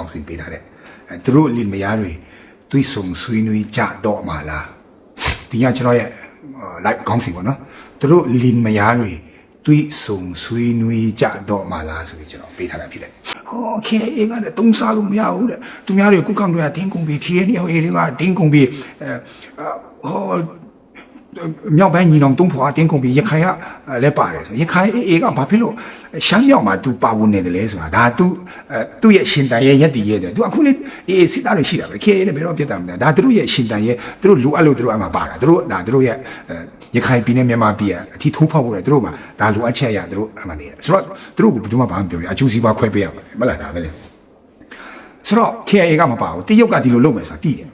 ကောင်းစင်ပေးထားတဲ့အဲသူတို့လင်မယားတွေတွေးဆုံဆွေးနွေးကြတော့မှာလားဒီကကျွန်တော်ရဲ့ live ကောင်းစင်ပေါ့နော်သူတို့လင်မယားတွေတွေးဆုံဆွေးနွေးကြတော့မှာလားဆိုပြီးကျွန်တော်ပေးထားတာဖြစ်တယ်ဟောခေအေးကလည်းတုံးစားလို့မရဘူးတဲ့သူများတွေကုကောင်တွေကတင်းကုန်ပြီးထီးရနေအောင်အေးတွေကတင်းကုန်ပြီးအဲဟော မြောက်ပိုင်းညီနောင်တုံးဖွာတင်းကုန်ပြီးရခိုင်ကလည်းပါတယ်ဆိုရခိုင်အေးကဘာဖြစ်လို့ရှမ်းမြောက်မှာ तू ပါဝင်နေတယ်လဲဆိုတာဒါ तू အဲသူ့ရဲ့ရှင်တန်ရဲ့ရက်တည်ရဲ့တယ် तू အခုလေအေးစစ်သားတွေရှိတာပဲခေလည်းဘယ်တော့ပြတ်တာမလဲဒါသူတို့ရဲ့ရှင်တန်ရဲ့သူတို့လိုအပ်လို့သူတို့အမှပါတာသူတို့ဒါသူတို့ရဲ့ရခိုင်ပြည်နယ်မြန်မာပြည်အထီထိုးဖောက်ဖို့လေသူတို့မှာဒါလိုအပ်ချက်အရသူတို့အမှနေတယ်ဆိုတော့သူတို့ကဘယ်သူမှဘာမှပြောပြအကျိုးစီးပွားခွဲပေးရမှာမလားဒါပဲလေဆိုတော့ KA ကမပါဘူးတရုတ်ကဒီလိုလုပ်မယ်ဆိုတာတည်တယ်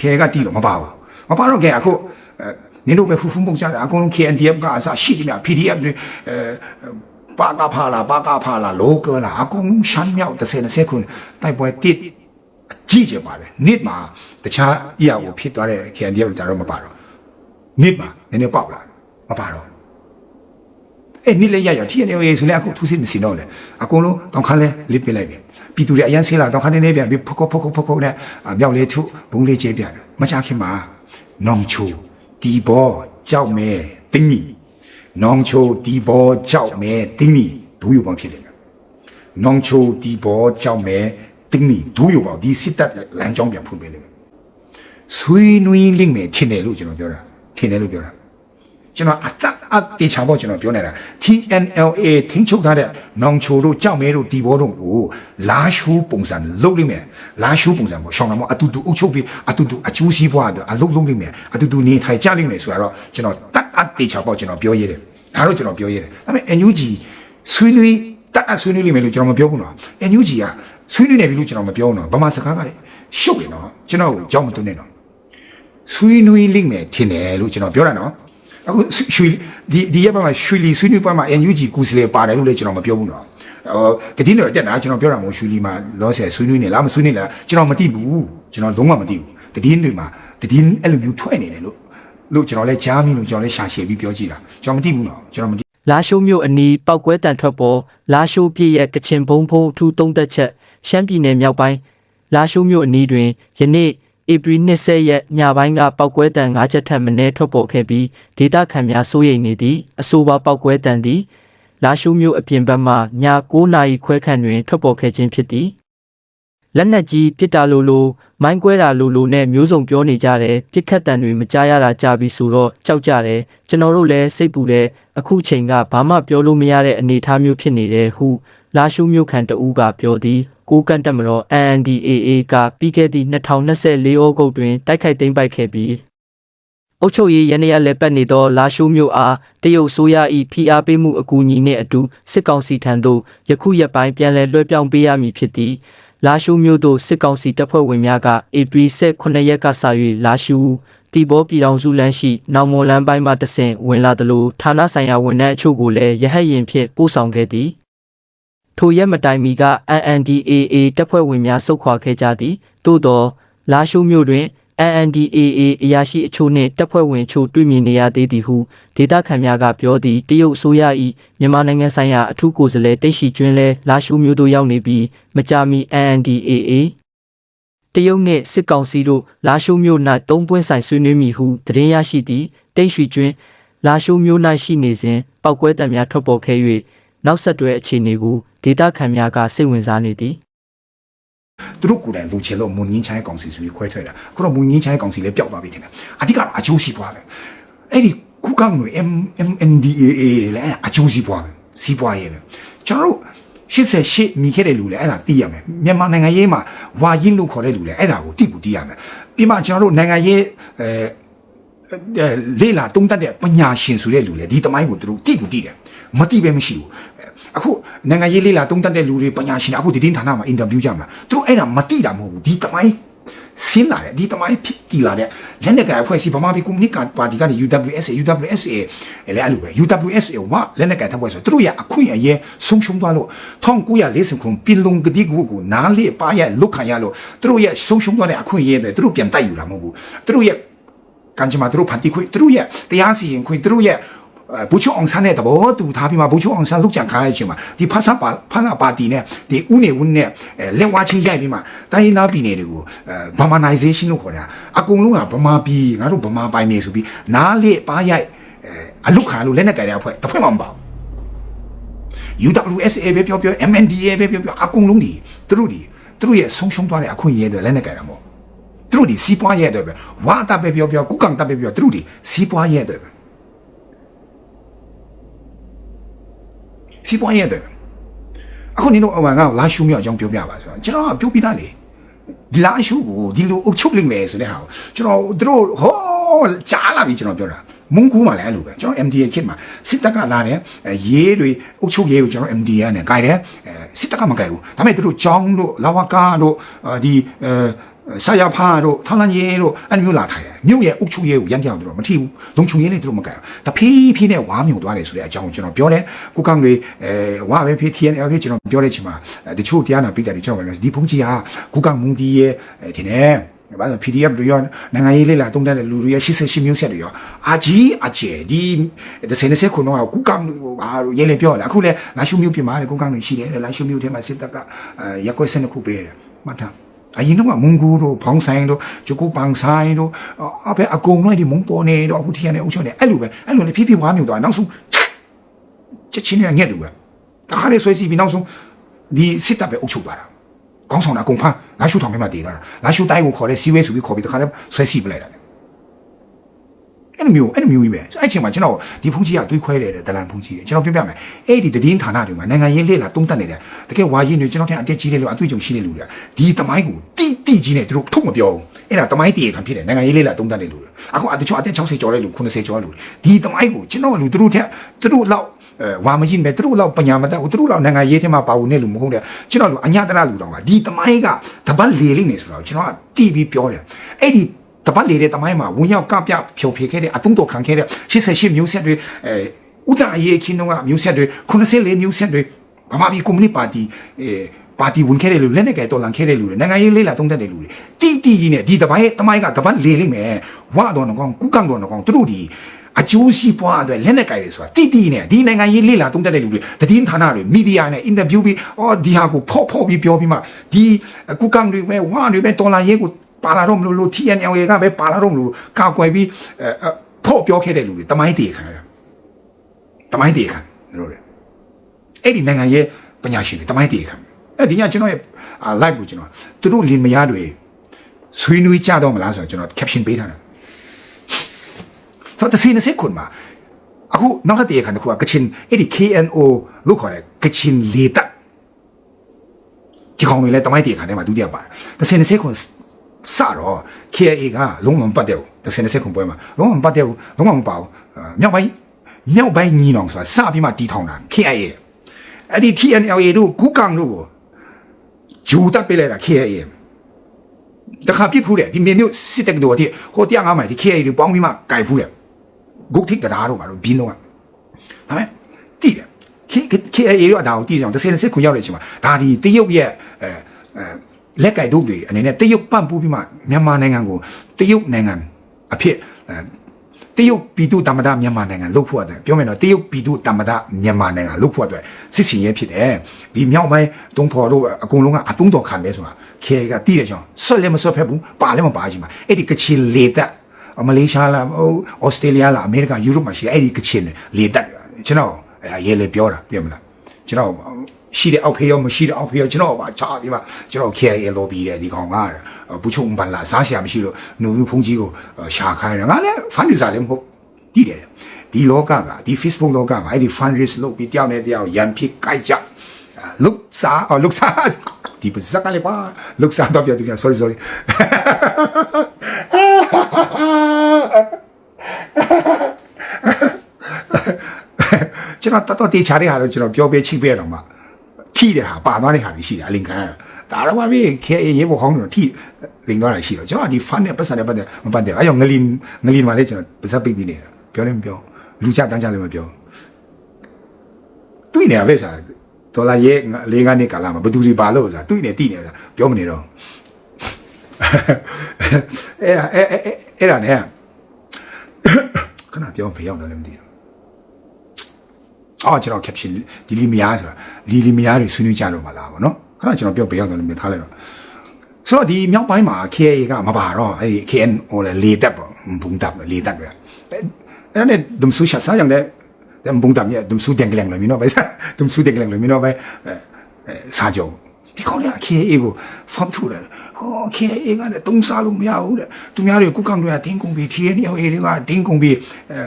KA ကတည်လို့မပါဘူးမပါတော့ KA အခုအဲ နင်တို့ပဲဖူးဖူးပုံချတာအကုန်လုံး KNDF ကအစရှိတယ်များ PDF တွေအဲပါကဖာလာပါကဖာလာလောကလာအကုန်လုံးရှမ်းမြောက်30 20ခုတိုက်ပွဲတစ်အကြီးကျယ်ပါတယ်နေ့မှာတခြားအရာကိုဖြစ်သွားတဲ့ KNDF တွေတော့မပါတော့နေ့မှာနည်းနည်းပေါက်လာမပါတော့အဲ့နိလေရရထီနေရေဆိုလေအခုသူစစ်မစင်တော့လေအကုန်လုံးတောင်ခါလဲလစ်ပစ်လိုက်ပြီပြည်သူတွေအရန်ဆေးလာတောင်ခါနေနေပြန်ပြီးဖကောဖကောဖကောနဲ့မြောက်လေးထုဘုံလေးကျဲပြတယ်မချခင်မှာနောင်ချို ဒီဘောကြောက်မဲတင်းနီနောင်ချိုဒီဘောကြောက်မဲတင်းနီဒူးရပေါင်းဖြစ်တယ်နောင်ချိုဒီဘောကြောက်မဲတင်းနီဒူးရပေါင်းဒီစစ်တပ်လမ်းကြောင်းပြန်ဖွင့်ပေးလိမ့်မယ်ဆွေးနွေးလိမ့်မယ်ထင်တယ်လို့ကျွန်တော်ပြောတာထင်တယ်လို့ပြောတာကျွန်တော်အသက် အတေချာပေါ့ကျွန်တော်ပြောနေတာ TNLA ထိန်းချုပ်ထားတဲ့နောင်ချိုတို့ကြောက်မဲတို့ဒီဘောတို့ကိုလာရှူပုံစံလုပ်လိမ့်မယ်လာရှူပုံစံပေါ့ရှောင်းလာမို့အတူတူအုပ်ချုပ်ပြီးအတူတူအကျိုးစီးပွားအတွက်အလုပ်လုပ်လိမ့်မယ်အတူတူနေထိုင်ကြလိမ့်မယ်ဆိုတာတော့ကျွန်တော်တက်အတေချာပေါ့ကျွန်တော်ပြောရဲတယ်ဒါတော့ကျွန်တော်ပြောရဲတယ်ဒါပေမဲ့ NUG ဆွေးနွေးတက်အဆွေးနွေးလိမ့်မယ်လို့ကျွန်တော်မပြောဘူးနော် NUG ကဆွေးနွေးနေပြီလို့ကျွန်တော်မပြောဘူးနော်ဗမာစကားကရှုပ်နေနော်ကျွန်တော်ကိုကြောက်မသွင်းနဲ့နော်ဆွေးနွေးလိမ့်မယ်ထင်တယ်လို့ကျွန်တော်ပြောတာနော် အခုရွှေဒီဒီရက်ပိုင်းမှာရွှေလီဆွေးနွေးပွဲမှာ NUG ကူစလေပါတယ်လို့လည်းကျွန်တော်မပြောဘူးနော်ဟိုတတိတော်တက်တာကျွန်တော်ပြောတာမဟုတ်ရွှေလီမှာလောဆယ်ဆွေးနွေးနေလားမဆွေးနွေးလားကျွန်တော်မသိဘူးကျွန်တော်လုံးဝမသိဘူးတတိတွေမှာတတိအဲ့လိုမျိုးထွက်နေတယ်လို့လို့ကျွန်တော်လည်းကြားမိလို့ကျွန်တော်လည်းရှာရှည်ပြီးပြောကြည့်တာကျွန်တော်မသိဘူးနော်ကျွန်တော်မသိလာရှိုးမြို့အနီးပောက်ကွဲတန်ထွက်ပေါ်လာရှိုးပြည့်ရဲ့ကချင်ဘုံဘုံအထူးသုံးသက်ချက်ရှမ်းပြည်နယ်မြောက်ပိုင်းလာရှိုးမြို့အနီးတွင်ယနေ့ ဧပြီ20ရက်ညပိုင်းကပောက်ကွဲတန်၅ချက်ထပ်မင်းထွက်ပေါ်ခဲ့ပြီးဒေသခံများစိုးရိမ်နေသည့်အဆိုပါပောက်ကွဲတန်သည်လာရှိုးမြို့အပြင်ဘက်မှည9နာရီခွဲခန့်တွင်ထွက်ပေါ်ခဲ့ခြင်းဖြစ်သည်လက်နက်ကြီးပစ်တာလိုလိုမိုင်းကွဲတာလိုလိုနဲ့မျိုးစုံပြောနေကြတယ်ပြစ်ခတ်တံတွေမကြားရတာကြပြီဆိုတော့ကြောက်ကြတယ်ကျွန်တော်တို့လည်းစိတ်ပူတယ်အခုချိန်ကဘာမှပြောလို့မရတဲ့အနေအထားမျိုးဖြစ်နေတယ်ဟု လာရှုမျိုးခံတဦးကပြောသည်ကိုကန့်တက်မတော် ANDAA ကပြီးခဲ့သည့်2024ဩဂုတ်တွင်တိုက်ခိုက်သိမ်းပိုက်ခဲ့ပြီးအုတ်ချုပ်ရေးရန်ရလက်ပတ်နေသောလာရှိုးမျိုးအားတရုတ်ဆိုရ၏ဖိအားပေးမှုအကူအညီနှင့်အတူစစ်ကောင်စီထံသို့ယခုရက်ပိုင်းပြန်လည်လွှဲပြောင်းပေးရမည်ဖြစ်သည်လာရှုမျိုးတို့စစ်ကောင်စီတပ်ဖွဲ့ဝင်များကဧပြီ18ရက်ကစ၍လာရှုတီဘောပြည်တော်စုလမ်းရှိနောင်မော်လမ်းပိုင်းမှတဆင့်ဝင်လာသလိုဌာနဆိုင်ရာဝန်ထမ်းအချို့ကိုလည်းရဟတ်ရင်ဖြင့်ပို့ဆောင်ခဲ့သည် ထိုရက်မတိုင်မီက NNDAA တပ်ဖွဲ့ဝင်များဆုတ်ခွာခဲ့ကြသည်သို့သောလာရှုမျိုးတွင် NNDAA အရာရှိအချို့နှင့်တပ်ဖွဲ့ဝင်အချို့တွေ့မြင်နေရသေးသည်ဟုဒေသခံများကပြောသည်တရုတ်အစိုးရ၏မြန်မာနိုင်ငံဆိုင်ရာအထူးကိုယ်စားလှယ်တိတ်ရှိကျွန်းလဲလာရှုမျိုးတို့ရောက်နေပြီးမကြာမီ NNDAA တရုတ်နှင့်စစ်ကောင်စီတို့လာရှုမျိုး၌သုံးပွင့်ဆိုင်ဆွေးနွေးမိဟုသတင်းရရှိသည်တိတ်ရှိကျွန်းလာရှုမျိုး၌ရှိနေစဉ်ပောက်ကွဲတံများထွက်ပေါ်ခဲ့၍နောက်ဆက်တွဲအခြေအနေကို ဒေသခံများကစိတ်ဝင်စားနေသည်သူတို့ကိုယ်တိုင်လူချင်လို့မွန်ငင်းချိုင်းကောင်စီဆိုပြီးခွဲထွက်တာအခုတော့မွန်ငင်းချိုင်းကောင်စီလည်းပျောက်သွားပြီထင်တယ်အဓိကတော့အကျိုးစီးပွားပဲအဲ့ဒီခုကောင်တွေ MNDAA လည်းအကျိုးစီးပွားပဲစီးပွားရေးပဲကျွန်တော်တို့88မိခဲ့တဲ့လူလည်းအဲ့ဒါသိရမယ်မြန်မာနိုင်ငံရေးမှာဝါရင်လို့ခေါ်တဲ့လူလည်းအဲ့ဒါကိုတိကူတိရမယ်ပြီးမှကျွန်တော်တို့နိုင်ငံရေးအဲအဲလေလာတုံးတက်တဲ့ပညာရှင်ဆိုတဲ့လူလေဒီတမိုင်းကိုသူတို့တိကူတိတယ်မတိပဲမရှိဘူး အဲအခုနိုင်ငံရေးလေလာတုံးတက်တဲ့လူတွေပညာရှင်တွေအခုဒီတင်းဌာနမှာအင်တာဗျူးကြမှာသူတို့အဲ့ဒါမတိတာမဟုတ်ဘူးဒီတမိုင်းဆင်းလာတယ်ဒီတမိုင်းဖြစ်တည်လာတဲ့လက်နက်ကအဖွဲ့အစည်းဗမာပြည်ကွန်မြူနစ်ပါတီကနေ UWSA UWSA လည်းအဲ့လိုပဲ UWSA ဝလက်နက်ကတပ်ဖွဲ့ဆိုသူတို့ရအခွင့်အရေးဆုံးရှုံးသွားလို့1940ခုပြည်လုံးကတိကူကိုနားလေပါရလုတ်ခံရလို့သူတို့ရဆုံးရှုံးသွားတဲ့အခွင့်အရေးတွေသူတို့ပြန်တိုက်ယူတာမဟုတ်ဘူးသူတို့ရကံကြမ္မာသူတို့ဖန်တီးခွင့်သူတို့ရဲ့တရားစီရင်ခွင့်သူတို့ရဲ့ အဲဘူချိုအောင်ဆန်းတဲ့သဘောတူထားပြီးမှဘူချိုအောင်ဆန်းလုတ်ကြံခါရတဲ့အချိန်မှာဒီဖတ်စာပါဖတ်နာပါတီနဲ့ဒီဥနေဝင်းနဲ့အဲလက်ဝါချင်းရိုက်ပြီးမှတိုင်းရင်းသားပြည်နယ်တွေကိုအဲဗမာနိုင်ဇေးရှင်းလို့ခေါ်တာအကုန်လုံးကဗမာပြည်ငါတို့ဗမာပိုင်းနေဆိုပြီးနားလေပါရိုက်အဲအလုခါလို့လက်နဲ့ကြိုင်တဲ့အဖွဲ့တစ်ဖွဲ့မှမပါဘူး UWSA ပဲပြောပြော MNDA ပဲပြောပြောအကုန်လုံးဒီသူတို့ဒီသူတို့ရဲ့ဆုံးရှုံးသွားတဲ့အခွင့်အရေးတွေလက်နဲ့ကြိုင်တာမို့သူတို့ဒီစီးပွားရေးတွေပဲဝါတာပဲပြောပြောကုကံတာပဲပြောသူတို့ဒီ စီးပွားရေးတွေပဲစီးပွားရေးတွေပဲအခုနင်တို့အမှန်ကလာရှုမြောက်အကြောင်းပြောပြပါဆိုတော့ကျွန်တော်ကပြောပြသားလေဒီလာရှုကိုဒီလိုအုပ်ချုပ်လိမ့်မယ်ဆိုတဲ့ဟာကိုကျွန်တော်တို့ဟောကြားလာပြီကျွန်တော်ပြောတာမုန်းကူးမှလည်းအဲ့လိုပဲကျွန်တော် MDA ခစ်မှာစစ်တပ်ကလာတယ်အဲရေးတွေအုပ်ချုပ်ရေးကိုကျွန်တော် MDA နဲ့ကြိုက်တယ်အဲစစ်တပ်ကမကြိုက်ဘူးဒါပေမဲ့တို့ចောင်းတို့လာဝကာတို့အာဒီအဲ ဆရာဖာတို့ထောင်းလန်းရေးတို့အဲ့လိုမျိုးလာထိုင်တယ်မြို့ရဲ့အုပ်ချုပ်ရေးကိုရန်ကြောင်တို့မထီဘူးလုံချုံရေးနဲ့တို့မကြိုက်ဘူးတဖြည်းဖြည်းနဲ့ဝါမြုံသွားတယ်ဆိုတဲ့အကြောင်းကိုကျွန်တော်ပြောတယ်ကိုကောင်တွေအဲဝါပဲဖြစ် TNL ဖြစ်ကျွန်တော်ပြောတဲ့ချိန်မှာတချို့တရားနာပိတ်တယ်ကျွန်တော်ပြောဒီဖုန်ကြီးဟာကိုကောင်မုန်ဒီရဲ့ဒီနဲ့ဘာလို့ PDF တွေရောနိုင်ငံရေးလေးလာတုံးတဲ့လူတွေရ88မျိုးဆက်တွေရောအာကြီးအကျယ်ဒီတစ်စနေစခုတော့ကုကောင်ဟာရဲလေပြောလာအခုလဲလာရှုမျိုးပြင်ပါလေကုကောင်တွေရှိတယ်လာရှုမျိုးထဲမှာစစ်တပ်ကရက်ွက်စနခုပေးတယ်မှတ်ထား အရင်တော့မုံကူတို့ဖောင်းဆိုင်တို့ဂျကူပန်းဆိုင်တို့အဖေအကုန်လုံးဒီမုံပေါ်နေတော့အခုထီရနေအုပ်ချုပ်နေအဲ့လိုပဲအဲ့လိုလေဖြည်းဖြည်းဝါမျိုးသွားနောက်ဆုံးချက်ချင်းနဲ့ညက်လို့ပဲတခါလေဆွဲစီပြီးနောက်ဆုံးဒီစစ်တပ်ပဲအုပ်ချုပ်သွားတာကောင်းဆောင်တာအကုန်ဖမ်းလာရှုထောင်ထဲမှာတည်သွားတာလာရှုတိုင်းကိုခေါ်တဲ့စီဝဲဆိုပြီးခေါ်ပြီးတခါလေဆွဲစီပလိုက်တာ အဲ့လိုမျိုးအဲ့လိုမျိုးကြီးပဲအဲ့ချိန်မှာကျွန်တော်ဒီဖူးကြီးကတွေးခွဲတယ်ဒလန်ဖူးကြီးတယ်ကျွန်တော်ပြောပြမယ်အဲ့ဒီတည်င်းဌာနတွေမှာနိုင်ငံရေးလေးလာတုံးတက်နေတယ်တကယ်ဝါရင်တွေကျွန်တော်ထင်အတက်ကြီးလေးလို့အတွေ့အကြုံရှိတဲ့လူတွေကဒီတမိုင်းကိုတိတိကြီးနဲ့သူတို့ထုတ်မပြောဘူးအဲ့ဒါတမိုင်းတည်ခံဖြစ်တယ်နိုင်ငံရေးလေးလာတုံးတက်နေလူတွေအခုအတချို့အသက်60ကျော်တဲ့လူ90ကျော်တဲ့လူဒီတမိုင်းကိုကျွန်တော်လူသူတို့ထက်သူတို့လောက်အဲဝါမရင်ပဲသူတို့လောက်ပညာမတတ်ဘူးသူတို့လောက်နိုင်ငံရေးထဲမှာပါဝင်နေလူမဟုတ်တဲ့ကျွန်တော်လူအညာတရလူတောင်ကဒီတမိုင်းကတပတ်လေလိမ့်မယ်ဆိုတော့ကျွန်တော်ကတီးပြီးပြောတယ်အဲ့ဒီ တပတ်လေတဲ့တမိုင်းမှာဝင်ရောက်ကပြဖြုံဖြေခဲ့တဲ့အသုံးတော်ခံခဲ့တဲ့88မျိုးဆက်တွေအဲဥဒအရေးခင်းတော့ကမျိုးဆက်တွေ94မျိုးဆက်တွေဗမာပြည်ကွန်မြူနတီပါတီအဲပါတီဝင်ခဲ့တဲ့လူလက်နဲ့ကဲတော်လန်ခဲ့တဲ့လူတွေနိုင်ငံရေးလေးလာသုံးတတ်တဲ့လူတွေတီတီကြီးနဲ့ဒီတပိုင်းတမိုင်းကတပတ်လေလိမ့်မယ်ဝါတော်ကောင်ကုကန်တော်ကောင်သူတို့ဒီအကျိုးရှိပွားအတွက်လက်နဲ့ကြိုက်တယ်ဆိုတာတိတိနဲ့ဒီနိုင်ငံရေးလေးလာတုံးတက်တဲ့လူတွေတည်င်းဌာနတွေမီဒီယာနဲ့အင်တာဗျူးပြီးအော်ဒီဟာကိုဖော့ဖော့ပြီးပြောပြီးမှဒီကုကန်တွေပဲဝါတွေပဲတော်လာရေးကို ပါလာတော့မလို့လို့ TNL ရေကပဲပါလာတော့မလို့ကာကွယ်ပြီးအဲဖော့ပြောခဲ့တဲ့လူတွေတမိုင်းတည်ခံရတာတမိုင်းတည်ခံတို့တွေအဲ့ဒီနိုင်ငံရေးပညာရှင်တွေတမိုင်းတည်ခံအဲ့ဒီညကျွန်တော်ရဲ့ live ကိုကျွန်တော်သူတို့လင်မယားတွေဆွေးနွေးကြတော့မလားဆိုတော့ကျွန်တော် caption ပေးထားတယ်ဆိုတော့စီနစစ်ခွန်မှာအခုနောက်တစ်တည်းခါတခုကကချင်အဲ့ဒီ KNO လို့ခေါ်တဲ့ကချင်လေတပ်ဒီကောင်တွေလည်းတမိုင်းတည်းခါထဲမှာဒုတိယပါတယ်တစ်စင်တစ်စက်ခွန် စတော့ KA ကလုံးဝမပတ်တဲ့ဘူးတစ်စင်တစ်စက်ခွန်ပွဲမှာလုံးဝမပတ်တဲ့ဘူးလုံးဝမပါဘူးမြောက်ပိုင်းမြောက်ပိုင်းညီနောင်ဆိုတာစပြီးမှတီးထောင်တာ KA အဲ့ဒီ TNLA တို့ကူကောင်တို့ကိုဂျူတပ်ပေးလိုက်တာ KA တခါပြစ်ဖူးတယ်ဒီမြေမျိုးစစ်တပ်တို့အထိဟိုတရားငါးမိုင်ဒီ KA တွေပေါင်းပြီးမှကြိုက်ဖူးတယ်ဂုတ်ထိတ်တရားတို့ဘာလို့ဘင်းတော့ဒါပေမဲ့တိတယ် KA ရောဒါကိုတည်ကြအောင်တစ်စင်စစ်ခွန်ရောက်တဲ့အချိန်မှာဒါဒီတရုတ်ရဲ့အဲအဲ လက်ကြိုက်တို့တွေအနေနဲ့တရုတ်ပန့်ပူးပြီးမှမြန်မာနိုင်ငံကိုတရုတ်နိုင်ငံအဖြစ်အဲတရုတ်ပြည်သူတမ္မဒမြန်မာနိုင်ငံလုတ်ဖို့အတွက်ပြောမယ်နော်တရုတ်ပြည်သူတမ္မဒမြန်မာနိုင်ငံလုတ်ဖို့အတွက်စစ်စင်ရဲဖြစ်တယ်ဒီမြောက်ပိုင်းတုံးဖော်တို့အကုန်လုံးကအသုံးတော်ခံတယ်ဆိုတာ KA ကတည်တဲ့ကြောင့်ဆွတ်လည်းမဆွတ်ဖက်ဘူးပါလည်းမပါချင်ပါအဲ့ဒီကချင်လေတပ်မလေးရှားလားဩစတြေးလျလားအမေရိကယူရိုပမှာရှိအဲ့ဒီကချင်လေတပ်ကျွန်တော်ရဲလေပြောတာပြမလားကျွန်တော် ရှိတဲ့အောက်ဖေးရောမရှိတဲ့အောက်ဖေးရောကျွန်တော်ပါချာဒီမှာကျွန်တော် KIA lobby တဲ့ဒီကောင်ကဘူချုံပန်လာစားရှာမရှိလို့နှုတ်ဖုန်ကြီးကိုရှာခိုင်းတယ်ငါလည်း fund user လည်းမဟုတ်တည်တယ်ဒီလောကကဒီ Facebook လောကမှာအဲ့ဒီ fund raise လုပ်ပြီးတယောက်နဲ့တယောက်ရန်ဖြစ်ကြိုက်ကြလုတ်စားအော်လုတ်စားဒီပစကလည်းပါလုတ်စားတော့ပြောတယ် sorry sorry ကျွန်တော်တတ်တော့တေချာတဲ့ဟာတော့ကျွန်တော်ပြောပေးချိပေးရတော့မှ ထိတဲ့ဟာပါသွားတဲ့ဟာတွေရှိတယ်အလင်ခံဒါတော့မှပြီ KA ရေဘောဟောင်းတော့ထိလင်သွားတာရှိတော့ကျွန်တော်ဒီ fun နဲ့ပတ်စံနဲ့ပတ်တယ်မပတ်တယ်အဲ့ရောငလင်ငလင်မှာလေကျွန်တော်ပါစပ်ပိတ်ပြီးနေတာပြောလည်းမပြောလူချတန်းချလည်းမပြောတွေ့နေရပဲစားဒေါ်လာရဲ့လေးငါးနှစ်ကာလမှာဘယ်သူတွေပါလို့လားတွေ့နေတိနေလားပြောမနေတော့အဲ့အဲ့အဲ့အဲ့ဒါနဲ့ခဏပြောဖေးရောက်တယ်လည်းမသိဘူး အော်ကျွန်တော် caption ဒီလီမယားဆိုတာလီလီမယားတွေဆွေးနွေးကြလို့မလားဗောနော်ခဏကျွန်တော်ပြောပေးအောင်တယ်မြင်ထားလိုက်တော့ဆိုတော့ဒီမြောက်ပိုင်းမှာ KA ကမပါတော့အဲ့ဒီ KN ဟိုလေလေတပ်ပေါ့ဘုံတပ်လေတပ်ပဲအဲ့ဒါနဲ့ဒုံဆူရှာစားយ៉ាងတဲ့ဘုံတပ်ရဲ့ဒုံဆူတင်ကလန်လို့မင်းတော့ပဲဒုံဆူတင်ကလန်လို့မင်းတော့ပဲစားကြဒီကောင်က KA ကို form ထူတယ်ဟော KA ကလည်းတုံးစားလို့မရဘူးတဲ့သူများတွေကုကောင်တွေကတင်းကုန်ပြီး TN ရောက် A တွေကတင်းကုန်ပြီးအဲ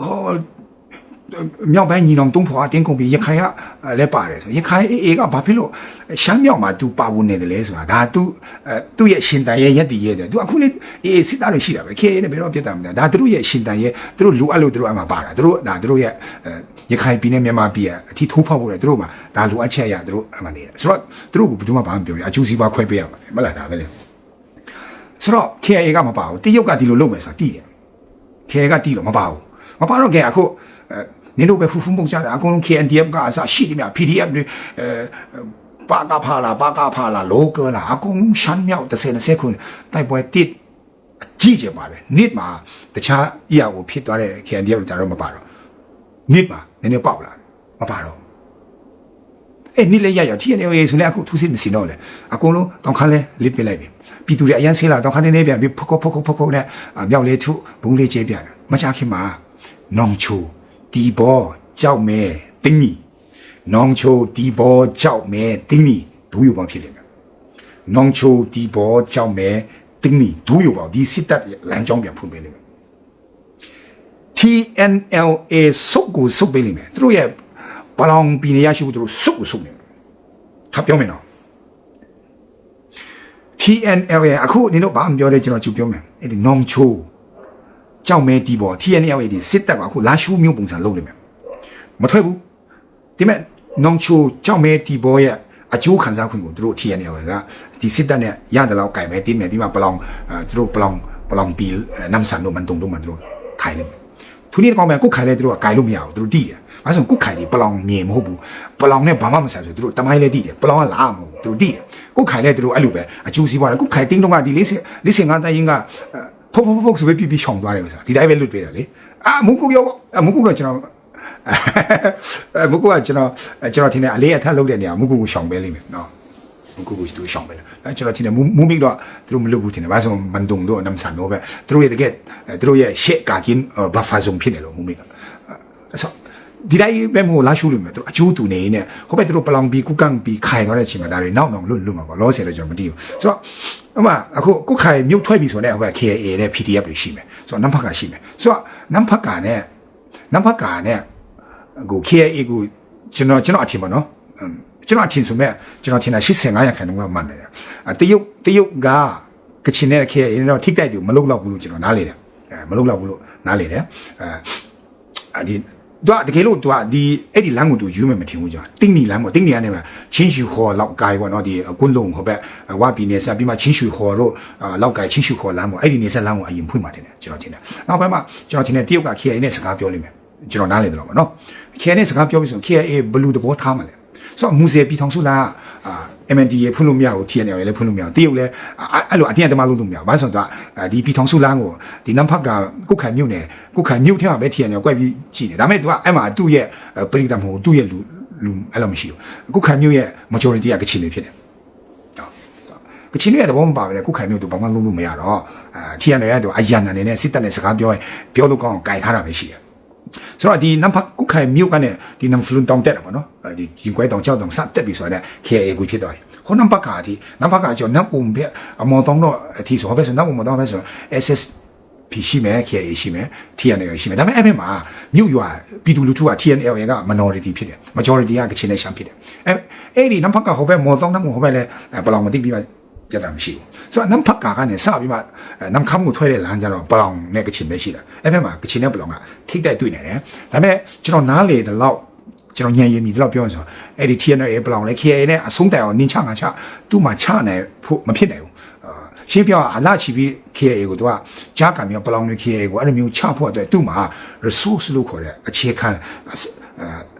ဟော မြောက်ပိုင်းညီနောင်တုံးဖွာတင်းကုန်ပြီးရခိုင်ကလည်းပါတယ်ဆိုရခိုင်အေအေကဘာဖြစ်လို့ရှမ်းမြောက်မှာ तू ပါဝင်နေတယ်လဲဆိုတာဒါ तू အဲသူ့ရဲ့ရှင်တန်ရဲ့ရက်တည်ရဲ့ तू အခုလေအေအေစစ်သားတွေရှိတာပဲခေနဲ့ဘယ်တော့ပြတ်တာမလဲဒါသူတို့ရဲ့ရှင်တန်ရဲ့သူတို့လိုအပ်လို့သူတို့အမှပါတာသူတို့ဒါသူတို့ရဲ့ရခိုင်ပြည်နဲ့မြန်မာပြည်အထိထိုးဖောက်ဖို့လေသူတို့မှာဒါလိုအပ်ချက်ရသူတို့အမှနေတယ်ဆိုတော့သူတို့ကဘယ်သူမှဘာမှမပြောဘူးအကျူစီပါခွဲပေးရမှာမလားဒါပဲလေဆိုတော့ KA ကမပါဘူးတရုတ်ကဒီလိုလုပ်မယ်ဆိုတာတည်တယ် KA ကတည်တော့မပါဘူးမပါတော့ KA အခုအဲ နင်တို့ပဲဖူးဖူးပုံချတာအကုန်လုံး KNDF ကအစရှိတယ်မြ PDF တွေအဲပါကဖာလာပါကဖာလာလောကလာအကုန်ရှမ်းမြောက်30 20ခုတိုက်ပွဲတစ်အကြီးကျယ်ပါတယ်နစ်မှာတခြားအရာကိုဖြစ်သွားတဲ့ KNDF တွေကြတော့မပါတော့နစ်မှာနည်းနည်းပေါက်လာမပါတော့အဲ့နိလည်းရရ TNL ဆိုလည်းအခုသူစစ်မစင်တော့လေအကုန်လုံးတောင်ခါလဲလစ်ပစ်လိုက်ပြီပြည်သူတွေအရန်ဆေးလာတောင်ခါနေနေပြန်ပြီးဖုတ်ဖုတ်ဖုတ်ဖုတ်နဲ့မြောက်လေးထုဘုံလေးကျဲပြန်မချခင်မှာနောင်ချို ဒီဘောကြောက်မဲတင်းကြီးနောင်ချိုဒီဘောကြောက်မဲတင်းကြီးဒူးယူပေါင်းဖြစ်တယ်နောင်ချိုဒီဘောကြောက်မဲတင်းကြီးဒူးယူပေါင်းဒီစစ်တပ်လမ်းကြောင်းပြန်ဖွင့်ပေးလိမ့်မယ် TNLA စုပ်ကိုစုပ်ပေးလိမ့်မယ်သူတို့ရဲ့ဘလောင်ပြည်နေရရှိဖို့သူတို့စုပ်ကိုစုပ်နေတယ်ထပ်ပြောမယ်နော် TNL ရဲ့အခုနင်တို့ဘာမှပြောလဲကျွန်တော်ကြည့်ပြောမယ်အဲ့ဒီနောင်ချို ကြောက်မဲတီးပေါ် TNL ရဲ့ဒီစစ်တပ်ကအခုလာရှူးမျိုးပုံစံလုပ်လိမ့်မယ်မထွက်ဘူးဒီမဲ့နောင်ချိုကြောက်မဲတီးပေါ်ရဲ့အကျိုးခံစားခွင့်ကိုသူတို့ TNL ကဒီစစ်တပ်နဲ့ရတယ်လောက်ကြိုင်မဲတင်းမယ်ပြီးမှပလောင်သူတို့ပလောင်ပလောင်ပီနမ်ဆန်တို့မန်တုံတို့မန်တို့ခိုင်လိမ့်မယ်သူနေ့ကောင်မဲကုတ်ခိုင်လဲသူတို့ကကြိုင်လို့မရဘူးသူတို့တီးတယ်။ဘာလို့ကုတ်ခိုင်ဒီပလောင်မြေမဟုတ်ဘူး။ပလောင်နဲ့ဘာမှမဆိုင်ဆိုသူတို့တမိုင်းလဲတီးတယ်။ပလောင်ကလာမဟုတ်ဘူးသူတို့တီးတယ်။ကုတ်ခိုင်လဲသူတို့အဲ့လိုပဲအကျိုးစီးပွားတယ်ကုတ်ခိုင်တင်းတော့ကဒီလေးလေးစင်ကတိုင်းရင်က ဖုတ်ဖုတ်ဖုတ်ဆိုပြီးပြပြရှောင်သွားတယ်ဥစားဒီတိုင်းပဲလွတ်ပေးတာလေ။အာမုကုရောမုကုတော့ကျွန်တော်အဲမုကုကကျွန်တော်ကျွန်တော်ထင်တယ်အလေးအထက်လုပ်တဲ့နေရာမုကုကိုရှောင်ပေးလိမ့်မယ်နော်။မုကုကိုသူရှောင်ပေးတယ်။အဲကျွန်တော်ထင်တယ်မူမိတော့သူတို့မလုပ်ဘူးထင်တယ်။ဘာလို့မန်တုံတို့နမ်ဆန်တို့ပဲသူတို့ရဲ့တကယ်သူတို့ရဲ့ရှေ့ကာကင်းဘဖာဇုံဖြစ်တယ်လို့မူမိက။ဆိုဒီတိုင်းပဲမို့လာရှုလို့မယ်သူအကျိုးတူနေနေဟိုဘက်သူတို့ပလောင်ပြီးကုကန်ပြီးခိုင်သွားတဲ့အချိန်မှာဒါတွေနောက်နောက်လွတ်လွတ်မှာပေါ့လောဆယ်တော့ကျွန်တော်မသိဘူးဆိုတော့ အမအခုကုခိုင်မြုပ်ထွက်ပြီဆိုတော့ဟိုဘက် KA နဲ့ PDF တွေရှိမယ်ဆိုတော့နမ်ဖတ်ကရှိမယ်ဆိုတော့နမ်ဖတ်ကနဲ့နမ်ဖတ်ကနဲ့အခု KA ကိုကျွန်တော်ကျွန်တော်အထင်ပါနော်ကျွန်တော်အထင်ဆိုမဲ့ကျွန်တော်ထင်တာ85ရာခိုင်နှုန်းလောက်မှန်တယ်တရုတ်တရုတ်ကကချင်နဲ့ KA နဲ့တော့ထိတိုက်တယ်မလုံလောက်ဘူးလို့ကျွန်တော်နားလေတယ်အဲမလုံလောက်ဘူးလို့နားလေတယ်အဲဒီ သူကတကယ်လို့သူကဒီအဲ့ဒီလမ်းကိုသူယူမယ်မထင်ဘူးကြာတင်းနီလမ်းပေါ့တင်းနီကနေမှာချင်းရှူခေါ်လောက်ကိုင်ပေါ့နော်ဒီကွန်းလုံးဟိုဘက်ဝါပီနေဆက်ပြီးမှချင်းရှူခေါ်တော့လောက်ကိုင်ချင်းရှူခေါ်လမ်းပေါ့အဲ့ဒီနေဆက်လမ်းကိုအရင်ဖွင့်มาတယ်ကျွန်တော်ထင်တယ်နောက်ပိုင်းမှာကျွန်တော်ထင်တယ်တရုတ်က KIA နဲ့စကားပြောလိမ့်မယ်ကျွန်တော်နားလည်တယ်တော့ပေါ့နော် KIA နဲ့စကားပြောပြီးဆို KIA ဘလူးသဘောထားမှာလဲဆိုတော့မူစေပြည်ထောင်စုလားအာ MND ရေဖွင့်လို့မရဘူး TNL ရေလည်းဖွင့်လို့မရဘူးတရုတ်လည်းအဲ့လိုအတင်းအဓမ္မလုပ်လို့မရဘူးဘာလို့ဆိုတော့ဒီပြည်ထောင်စုလမ်းကိုဒီနမ်ဖတ်ကကုတ်ခိုင်မြို့နယ်ကုတ်ခိုင်မြို့ထဲမှာပဲ TNL ကွက်ပြီးကြည့်တယ်ဒါပေမဲ့သူကအဲ့မှာသူ့ရဲ့ပရိသတ်မဟုတ်သူ့ရဲ့လူလူအဲ့လိုမရှိဘူးကုတ်ခိုင်မြို့ရဲ့ majority ကကချင်တွေဖြစ်တယ်ကချင်ရဲ့သဘောမပါပဲကုတ်ခိုင်မြို့သူဘာမှလုပ်လို့မရတော့အာ TNL ရဲ့သူအယံအနေနဲ့စစ်တပ်နဲ့စကားပြောရင်ပြောလို့ကောင်းအောင်ကြိုင်ထားတာပဲရှိတယ် ဆိုတော့ဒီနမ်ဖတ်ကုတ်ခိုင်မြို့ကနေဒီနမ်ဖလွန်တောင်တက်တာပေါ့နော်ဒီရင်ကွဲတောင်ကြောက်တောင်စတက်ပြီဆိုတော့ KA ကိုဖြစ်သွားတယ်ဟိုနမ်ဖတ်ကာဒီနမ်ဖတ်ကာကျော်နမ်အုံဘက်အမော်တောင်တော့အထီဆိုဘက်ဆိုနမ်အုံမော်တောင်ဘက်ဆို SS ဖြစ်ရှိမယ် KA ရှိမယ် TNL ရှိမယ်ဒါပေမဲ့အဲ့ဘက်မှာမြို့ရွာပြည်သူလူထုက TNL က minority ဖြစ်တယ် majority ကကချင်နဲ့ရှမ်းဖြစ်တယ်အဲ့အဲ့ဒီနမ်ဖတ်ကာဟိုဘက်မော်တောင်နမ်ဟိုဘက်လဲဘလောင်မသိပြီးမှ ပြတာမရှိဘူးဆိုတော့နမ်ဖတ်ကာကနေစပြီးမှနမ်ခမ်ကိုထွဲတဲ့လမ်းကြတော့ပလောင်နဲ့ကချင်ပဲရှိတာအဲ့ဘက်မှာကချင်နဲ့ပလောင်ကထိတ်တိုက်တွေ့နေတယ်ဒါပေမဲ့ကျွန်တော်နားလေတဲ့လောက်ကျွန်တော်ညံရည်မြည်တော့ပြောရဆိုအဲ့ဒီ TNL ပလောင်လဲ KA နဲ့အဆုံးတိုင်အောင်နင်းချငါချသူ့မှာချနိုင်ဖို့မဖြစ်နိုင်ဘူးရှင်းပြအလာချီပြီး KA ကိုသူကဂျာကံမျိုးပလောင်တွေ KA ကိုအဲ့လိုမျိုးချဖို့အတွက်သူ့မှာ resource လို့ခေါ်တဲ့အခြေခံ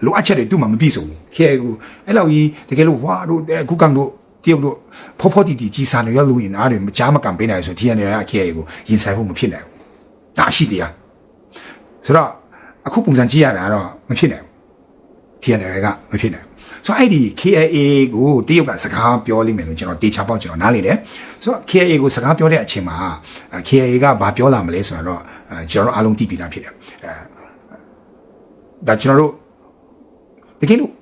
လိုအပ်ချက်တွေသူ့မှာမပြည့်စုံဘူး KA ကိုအဲ့လောက်ကြီးတကယ်လို့ဝါတို့ကုကံတို့ တရုတ်တို့ဖောဖောတီတီကြီးစားနေရလို့ရင်အားတွေမကြားမကံပေးနိုင်ဆို TNL က KA ကိုရင်ဆိုင်ဖို့မဖြစ်နိုင်ဘူးဒါရှိတရားဆိုတော့အခုပုံစံကြည့်ရတာတော့မဖြစ်နိုင်ဘူး TNL ကမဖြစ်နိုင်ဘူးဆိုတော့အဲ့ဒီ KIA ကိုတရုတ်ကစကားပြောလိမ့်မယ်လို့ကျွန်တော်တေချာပေါက်ကျွန်တော်နားလေတယ်ဆိုတော့ KIA ကိုစကားပြောတဲ့အချိန်မှာအဲ KIA ကဘာပြောလာမလဲဆိုတော့အဲကျွန်တော်တို့အားလုံးသိပြီးသားဖြစ်တယ်အဲဒါကျွန်တော်တို့တကယ်လို့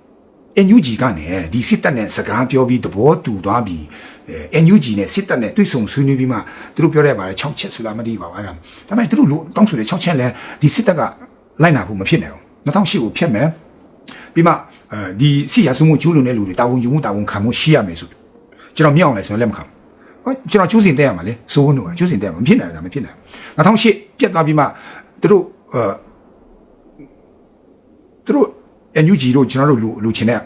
NUG ကနေဒီစစ်တပ်နဲ့စကားပြောပြီးသဘောတူသွားပြီးအဲ NUG နဲ့စစ်တပ်နဲ့တွေ့ဆုံဆွေးနွေးပြီးမှသူတို့ပြောတဲ့ပါတယ်6ချက်ဆိုလားမသိပါဘူးအဲ့ဒါဒါပေမဲ့သူတို့လို့တောင်းဆိုတဲ့6ချက်လဲဒီစစ်တပ်ကလိုက်နာဖို့မဖြစ်နိုင်ဘူး2008ကိုဖျက်မယ်ပြီးမှအဲဒီစီရစုမှုကျူးလွန်တဲ့လူတွေတာဝန်ယူမှုတာဝန်ခံမှုရှိရမယ်ဆိုကျွန်တော်မြောက်အောင်လဲဆိုတော့လက်မခံဘူးဟောကျွန်တော်ကျူးစင်တက်ရမှာလေစိုးဝန်းတို့ကကျူးစင်တက်ရမှာမဖြစ်နိုင်ဘူးဒါမဖြစ်နိုင်ဘူး2008ပြတ်သွားပြီးမှသူတို့အဲသူတို့ NUG တို့ကျွန်တော်တို့လူလူချင်းတဲ့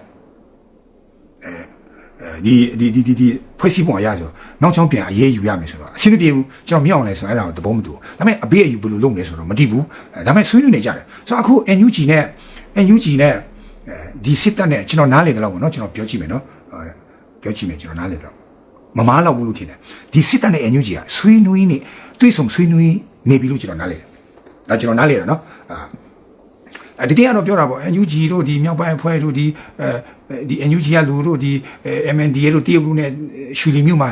အဲဒီဒီဒီဒီဒီဖွဲ့စည်းပုံအရဆိုနောက်ချောင်းပြန်အရေးယူရမယ်ဆိုတော့အဆင်မပြေဘူးကျွန်တော်မြောက်အောင်လဲဆိုတော့အဲ့ဒါကိုသဘောမတူဘူးဒါပေမဲ့အဘေးအယူဘယ်လိုလုပ်မလဲဆိုတော့မတိဘူးအဲဒါပေမဲ့ဆွေးနွေးနေကြတယ်ဆိုတော့အခု NUG နဲ့ NUG နဲ့အဲဒီစစ်တပ်နဲ့ကျွန်တော်နားလည်တယ်လို့ပေါ့နော်ကျွန်တော်ပြောကြည့်မယ်နော်အဲပြောကြည့်မယ်ကျွန်တော်နားလည်တယ်လို့မမားလောက်ဘူးလို့ထင်တယ်ဒီစစ်တပ်နဲ့ NUG ကဆွေးနွေးနေတွေ့ဆုံဆွေးနွေးနေပြီလို့ကျွန်တော်နားလည်တယ်ဒါကျွန်တော်နားလည်တယ်နော် အာအဲဒီတရားတော့ပြောတာပေါ့ NUG တို့ဒီမြောက်ပိုင်းအဖွဲ့တို့ဒီအဲဒီ NUG ကလူတို့ဒီ MNDA တို့တရုတ်တို့နဲ့ရှူလီမြို့မှာ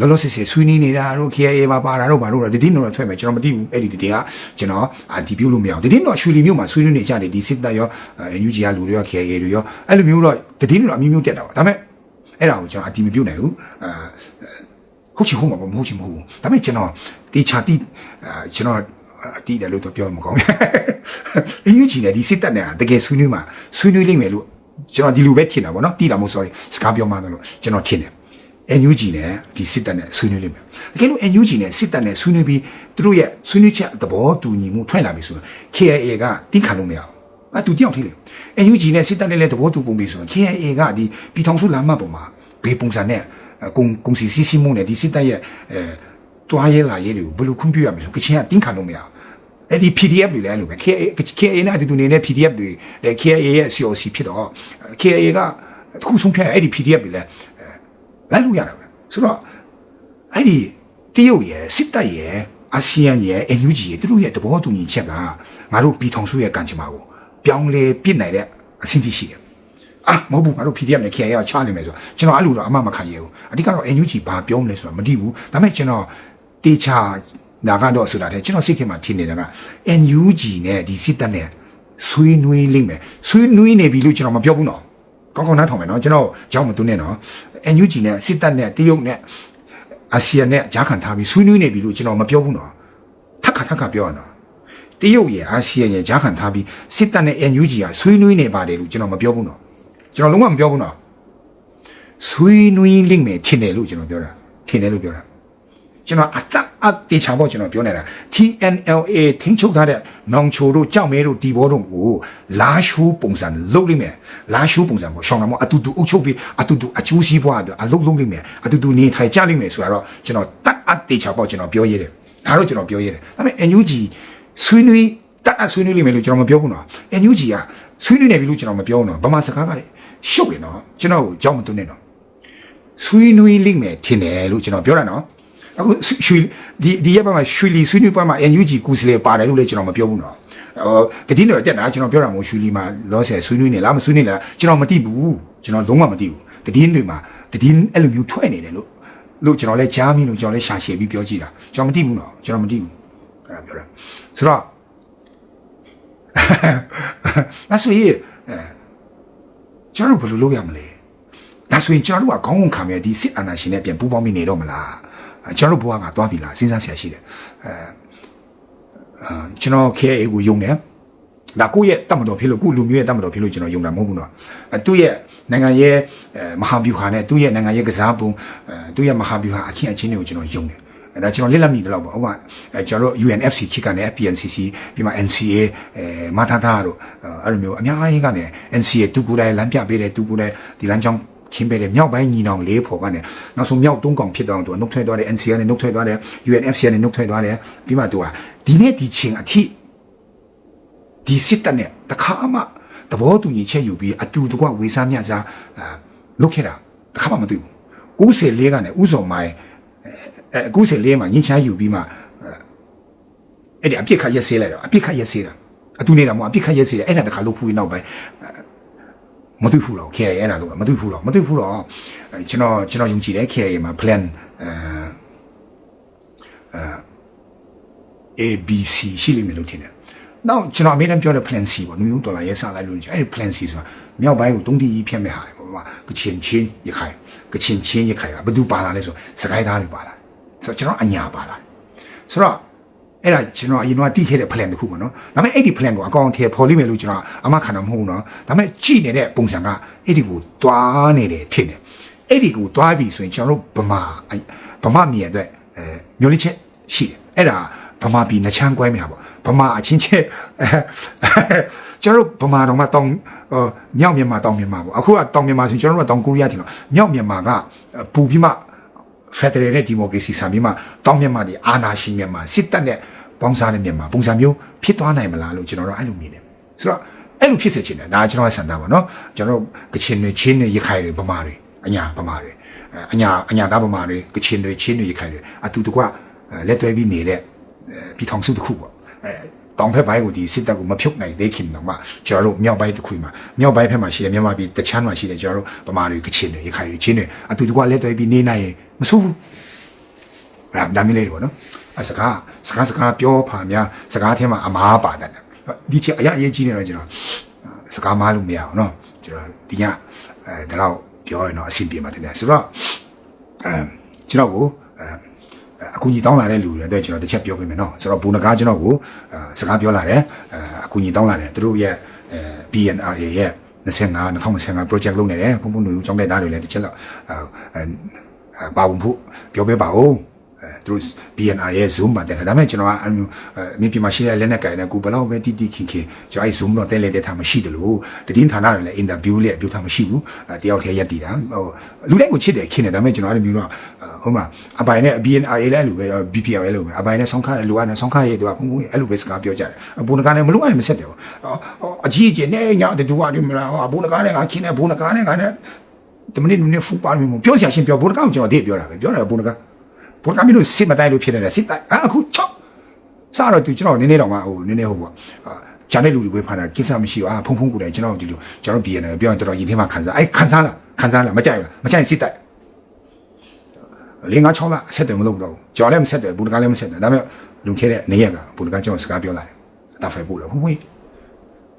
လောလောဆယ်ဆယ်ဆွေးနွေးနေတာတို့ KIA မှာပါတာတို့ဘာလို့လဲဒီတင်းတော့ထွက်မယ်ကျွန်တော်မသိဘူးအဲ့ဒီတင်းကကျွန်တော်ဒီပြုလို့မရအောင်ဒီတင်းတော့ရှူလီမြို့မှာဆွေးနွေးနေကြတယ်ဒီစစ်တပ်ရော NUG ကလူတွေရော KIA တွေရောအဲ့လိုမျိုးတော့ဒီတင်းတော့အမျိုးမျိုးတက်တာပါဒါပေမဲ့အဲ့ဒါကိုကျွန်တော်အတီးမပြုတ်နိုင်ဘူးအာဟုတ်ချင်ဟုတ်မှာမဟုတ်ချင်မဟုတ်ဘူးဒါပေမဲ့ကျွန်တော်တေချာတိကျွန်တော် အတီးတယ်လို့တော့ပြောမှာမကောင်းဘူးအယူချီနေဒီစစ်တပ်နဲ့တကယ်ဆွေးနွေးမှာဆွေးနွေးလိမ့်မယ်လို့ကျွန်တော်ဒီလိုပဲထင်တာပေါ့နော်တီးတာမဟုတ် sorry စကားပြောမှတော့လို့ကျွန်တော်ထင်တယ် NUG နဲ့ဒီစစ်တပ်နဲ့ဆွေးနွေးလိမ့်မယ်တကယ်လို့ NUG နဲ့စစ်တပ်နဲ့ဆွေးနွေးပြီးသူတို့ရဲ့ဆွေးနွေးချက်သဘောတူညီမှုထွက်လာပြီဆိုရင် KIA ကတိခါလို့မရဘူးအတူတယောက်ထိလေ NUG နဲ့စစ်တပ်နဲ့လည်းသဘောတူပုံပြီဆိုရင် KIA ကဒီပြည်ထောင်စုလမ်းမပေါ်မှာဘေးပုံစံနဲ့ကုံကုံစီစီစီမှုနဲ့ဒီစစ်တပ်ရဲ့အဲတွားရဲလာရဲတွေကိုဘယ်လိုခွင့်ပြုရမလဲဆိုကချင်ကတင်းခံလို့မရဘူး အဲ့ဒီ PDF တွေလည်းအဲ့လိုပဲ KA KA နဲ့အတူတူနေတဲ့ PDF တွေလည်း KA ရဲ့ COC ဖြစ်တော့ KA ကတစ်ခုဆုံးဖြတ်အဲ့ဒီ PDF တွေလည်းလိုက်လို့ရတာပဲဆိုတော့အဲ့ဒီတရုတ်ရဲ့စစ်တပ်ရဲ့အာဆီယံရဲ့ NUG ရဲ့သူတို့ရဲ့သဘောတူညီချက်ကငါတို့ပြည်ထောင်စုရဲ့ကံကြမ္မာကိုပြောင်းလဲပြစ်နိုင်တဲ့အဆင့်ကြီးရှိတယ်အာမဟုတ်ဘူးငါတို့ PDF နဲ့ KA ကချနိုင်မယ်ဆိုတော့ကျွန်တော်အဲ့လိုတော့အမှမခံရဘူးအဓိကတော့ NUG ဘာပြောမလဲဆိုတော့မသိဘူးဒါပေမဲ့ကျွန်တော်တေချာ နာကတော့ဆိုတာတဲ့ကျွန်တော်စိတ်ထဲမှာထင်နေတာက NUG နဲ့ဒီစစ်တပ်နဲ့ဆွေးနွေးလိမ့်မယ်ဆွေးနွေးနေပြီလို့ကျွန်တော်မပြောဘူးနော်ကောင်းကောင်းနားထောင်မယ်နော်ကျွန်တော်ကြောင်းမသွင်းနဲ့နော် NUG နဲ့စစ်တပ်နဲ့တရုတ်နဲ့အာဆီယံနဲ့ကြားခံထားပြီးဆွေးနွေးနေပြီလို့ကျွန်တော်မပြောဘူးနော်ထပ်ခါထပ်ခါပြောရနော်တရုတ်ရဲ့အာဆီယံရဲ့ကြားခံထားပြီးစစ်တပ်နဲ့ NUG ကဆွေးနွေးနေပါတယ်လို့ကျွန်တော်မပြောဘူးနော်ကျွန်တော်လုံးဝမပြောဘူးနော်ဆွေးနွေးလိမ့်မယ်ထင်တယ်လို့ကျွန်တော်ပြောတာထင်တယ်လို့ပြောတာကျွန်တော်အသက် အတေချာပေါ့ကျွန်တော်ပြောနေတာ TNLA ထိန်းချုပ်ထားတဲ့နောင်ချိုတို့ကြောက်မဲတို့ဒီဘောတို့ကိုလာရှိုးပုံစံလုပ်လိမ့်မယ်လာရှိုးပုံစံပေါ့ရှောင်းတာမို့အတူတူအုပ်ချုပ်ပြီးအတူတူအကျိုးစီးပွားအတွက်အလုပ်လုပ်လိမ့်မယ်အတူတူနေထိုင်ကြလိမ့်မယ်ဆိုတာတော့ကျွန်တော်တက်အတေချာပေါ့ကျွန်တော်ပြောရဲတယ်ဒါတော့ကျွန်တော်ပြောရဲတယ်ဒါပေမဲ့ NUG ဆွေးနွေးတက်အဆွေးနွေးလိမ့်မယ်လို့ကျွန်တော်မပြောဘူးနော် NUG ကဆွေးနွေးနေပြီလို့ကျွန်တော်မပြောဘူးနော်ဗမာစကားကရှုပ်တယ်နော်ကျွန်တော်ကိုကြောက်မသွင်းနဲ့နော်ဆွေးနွေးလိမ့်မယ်ထင်တယ်လို့ကျွန်တော်ပြောတာနော် အခုရွှေဒီဒီရက်ပိုင်းမှာရွှေလီဆွေးနွေးပွဲမှာ NUG ကူစလေပါတယ်လို့လည်းကျွန်တော်မပြောဘူးနော်ဟိုတတိတော်တက်တာကျွန်တော်ပြောတာမဟုတ်ရွှေလီမှာလောဆယ်ဆွေးနွေးနေလားမဆွေးနွေးလားကျွန်တော်မသိဘူးကျွန်တော်လုံးဝမသိဘူးတတိတွေမှာတတိအဲ့လိုမျိုးထွက်နေတယ်လို့လို့ကျွန်တော်လည်းကြားမိလို့ကျွန်တော်လည်းရှာရှည်ပြီးပြောကြည့်တာကျွန်တော်မသိဘူးနော်ကျွန်တော်မသိဘူးအဲ့ဒါပြောတာဆိုတော့ဒါဆိုရင်အဲကျွန်တော်ဘယ်လိုလုပ်ရမလဲဒါဆိုရင်ကျွန်တော်တို့ကခေါင်းငုံခံရဒီစစ်အာဏာရှင်နဲ့ပြန်ပူးပေါင်းမိနေတော့မလား ကျွန်တော်တို့ဘဝကသွားပြီလားစဉ်းစားဆရာရှိတယ်အဲအာကျွန်တော် KA ကိုယုံတယ်ဒါကိုယ့်ရဲ့တတ်မတော်ဖြစ်လို့ကိုယ့်လူမျိုးရဲ့တတ်မတော်ဖြစ်လို့ကျွန်တော်ယုံတာမဟုတ်ဘူးနော်အဲသူ့ရဲ့နိုင်ငံရဲ့မဟာဗျူဟာနဲ့သူ့ရဲ့နိုင်ငံရဲ့ကစားပုံအဲသူ့ရဲ့မဟာဗျူဟာအခင်းအချင်းတွေကိုကျွန်တော်ယုံတယ်အဲဒါကျွန်တော်လက်လက်မိတယ်လို့ပေါ့ဥပမာအဲကျွန်တော်တို့ UNFC ခိကနေ FPNCC ပြီးမှ NCA အဲမထာတာတို့အဲ့လိုမျိုးအများကြီးကနေ NCA တူကူတိုင်းလမ်းပြပေးတယ်တူကူတိုင်းဒီလမ်းကြောင်း ချင်းပဲတယ်မြောက်ပိုင်းညီနောင်လေးဖို့ကနေနောက်ဆုံးမြောက်သုံးကောင်ဖြစ်တော့သူကနှုတ်ထွက်သွားတယ် NCA နဲ့နှုတ်ထွက်သွားတယ် UNFC နဲ့နှုတ်ထွက်သွားတယ်ပြီးမှသူကဒီနေ့ဒီချင်းအထိဒီစစ်တပ်နဲ့တခါမှသဘောတူညီချက်ယူပြီးအတူတကွဝေစားမြစားအာလုတ်ခဲ့တာတခါမှမသိဘူး94ကနေဥဆောင်မိုင်းအဲ94မှာညင်ချာယူပြီးမှအဲ့ဒီအပြစ်ခတ်ရက်ဆေးလိုက်တော့အပြစ်ခတ်ရက်ဆေးတာအတူနေတာမဟုတ်အပြစ်ခတ်ရက်ဆေးတယ်အဲ့ဒါတခါလုတ်ဖူးပြီးနောက်ပိုင်း မသိဘူးတော့ KIA အဲ့ဒါတော့မသိဘူးတော့မသိဘူးတော့အဲကျွန်တော်ကျွန်တော်ယုံကြည်တယ် KIA မှာ plan အဲ ABC ရှိလိမ့်မယ်လို့ထင်တယ်။နောက်ကျွန်တော်အမေတမ်းပြောတဲ့ plan C ပေါ့နယူးဒေါ်လာရဲစလိုက်လို့အဲ့ဒီ plan C ဆိုတာမြောက်ပိုင်းကိုတုံးတီကြီးဖြတ်မဲ့ဟာပေါ့ကွာကချင်ချင်းရခိုင်ကချင်ချင်းရခိုင်ကဘယ်သူပါလာလဲဆိုစကိုင်းသားတွေပါလာဆိုတော့ကျွန်တော်အညာပါလာဆိုတော့ အဲ့ဒါကျွန်တော်အရင်ကတိခဲ့တဲ့ plan တစ်ခုပေါ့နော်ဒါပေမဲ့အဲ့ဒီ plan ကိုအကောင်အထည်ပေါ်လိမ့်မယ်လို့ကျွန်တော်အမခံတာမဟုတ်ဘူးနော်ဒါပေမဲ့ကြည့်နေတဲ့ပုံစံကအဲ့ဒီကိုတွားနေတယ်ထင်တယ်အဲ့ဒီကိုတွားပြီဆိုရင်ကျွန်တော်တို့ဗမာဗမာမြေအတွက်အဲမျိုးလေးချက်ရှိတယ်အဲ့ဒါဗမာပြည်နှချမ်းကွဲမြာပေါ့ဗမာအချင်းချင်းကျွန်တော်တို့ဗမာတော်မှာတောင်မြောက်မြန်မာတောင်မြန်မာပေါ့အခုကတောင်မြန်မာဆိုရင်ကျွန်တော်တို့ကတောင်ကိုရီးယားထင်တော့မြောက်မြန်မာကပူပြီးမှဖက်ဒရယ်နဲ့ဒီမိုကရေစီဆံပြီးမှတောင်းမြန်မာတွေအာဏာရှင်မြန်မာစစ်တပ်နဲ့ ပေါင်းစားတဲ့မြန်မာပုံစံမျိုးဖြစ်သွားနိုင်မလားလို့ကျွန်တော်တို့အဲ့လိုမြင်တယ်ဆိုတော့အဲ့လိုဖြစ်စေချင်တယ်ဒါကကျွန်တော်ရဲ့ဆန္ဒပါနော်ကျွန်တော်တို့ကချင်တွေချင်းတွေရခိုင်တွေဗမာတွေအညာဗမာတွေအညာအညာသားဗမာတွေကချင်တွေချင်းတွေရခိုင်တွေအတူတကွလက်သွဲပြီးနေတဲ့ပြည်ထောင်စုတစ်ခုပေါ့အဲတောင်ဖက်ပိုင်းကိုဒီစစ်တပ်ကိုမဖြုတ်နိုင်သေးခင်တော့မှကျွန်တော်တို့မြောက်ပိုင်းတစ်ခုမှာမြောက်ပိုင်းဖက်မှာရှိတယ်မြန်မာပြည်တချမ်းမှာရှိတယ်ကျွန်တော်တို့ဗမာတွေကချင်တွေရခိုင်တွေချင်းတွေအတူတကွလက်သွဲပြီးနေနိုင်ရင်မဆိုးဘူးအဲ့ဒါမျိုးလေးတွေပေါ့နော် အစကားစကားစကားပြောဖာများစကားထဲမှာအမားပါတတ်တယ်ဒီချက်အရင်အရေးကြီးနေတော့ကျွန်တော်စကားမားလို့မရအောင်နော်ကျွန်တော်ဒီညအဲဒီလောက်ပြောရင်တော့အဆင်ပြေမှာတင်တယ်ဆိုတော့အဲကျွန်တော်ကိုအဲအကူကြီးတောင်းလာတဲ့လူတွေအတွက်ကျွန်တော်တစ်ချက်ပြောပေးမယ်နော်ဆိုတော့ဘူနကားကျွန်တော်ကိုစကားပြောလာတယ်အကူကြီးတောင်းလာတယ်သူတို့ရဲ့အဲ BNRA ရဲ့25 2025 project လုပ်နေတယ်ဘုံဘုံလူကျောင်းတဲ့သားတွေလည်းတစ်ချက်တော့အဲပါဝင်ဖို့ပြောပေးပါဦးအဲ သူတို့ BNR ရဲ့ Zoom မှာတက်တယ်ဒါပေမဲ့ကျွန်တော်ကအဲ့လိုအမြင်ပြမှာရှိတဲ့လက်နဲ့ကြိုင်တဲ့ကိုဘယ်တော့ပဲတီတီခင်ခင်ကျွန်တော်အဲ့ Zoom တော့တဲလေတဲ့ထားမရှိတယ်လို့တည်င်းဌာနတွေလည်း interview လေးပြောထားမရှိဘူးတယောက်တည်းရက်တည်တာဟိုလူတိုင်းကိုချစ်တယ်ခင်တယ်ဒါပေမဲ့ကျွန်တော်အဲ့လိုမျိုးတော့ဟိုမှာအပိုင်နဲ့ BNR လည်းလိုပဲ BPR လည်းလိုပဲအပိုင်နဲ့ဆောင်းခါလည်းလိုရတယ်ဆောင်းခါရဲ့တူကဘုံဘုံအဲ့လိုပဲစကားပြောကြတယ်အပူနကားနဲ့မလို့အဲ့မဆက်တယ်အကြီးကြီးနဲ့ညတူကမလားအပူနကားနဲ့ငါခင်တယ်ဘုံနကားနဲ့ငါနဲ့တမနစ်နစ်ဖူပါမျိုးပြောချင်ရှင်ပြောဘုံနကားကိုကျွန်တော်တည့်ပြောတာပဲပြောတယ်ဘုံနကား ဘုရားမင်းတို့စစ်မတိုင်းလို့ဖြစ်နေတယ်စစ်တိုင်းအခုချောက်စတော့သူကျွန်တော်နည်းနည်းတော့မှဟိုနည်းနည်းဟိုပေါ့ဂျာတဲ့လူတွေဝေဖန်တာကိစ္စမရှိဘူးအာဖုံဖုံကိုတယ်ကျွန်တော်ဒီလိုကျွန်တော် BN ပြောရင်တော်တော်ရင်ထဲမှာခံစားအဲ့ခံစားလားခံစားလားမကြိုက်ဘူးလားမကြိုက်စစ်တိုင်းလေးငါ6လအဆက်တယ်မလုပ်တော့ဘူးကြော်လည်းမဆက်တယ်ဘူတကားလည်းမဆက်တယ်ဒါပေမဲ့လုံခဲ့တဲ့နေရက်ကဘူတကားကျွန်တော်စကားပြောလာတယ်အတားဖိုင်ပို့လို့ဟိုဝေး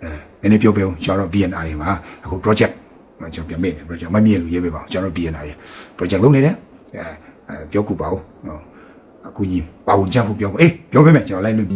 အဲနည်းနည်းပြောပြောကျွန်တော် BNI မှာအခု project ကျွန်တော်ပြန်မေ့တယ် project မမြင်လို့ရေးပေးပါကျွန်တော် BNI project လုပ်နေတယ်အဲ အဲပြောကူပါဦးဟောအကူကြီးပါဝင်ကြဖို့ပြောအေးပြောပေးမယ်ကျွန်တော်လိုက်လို့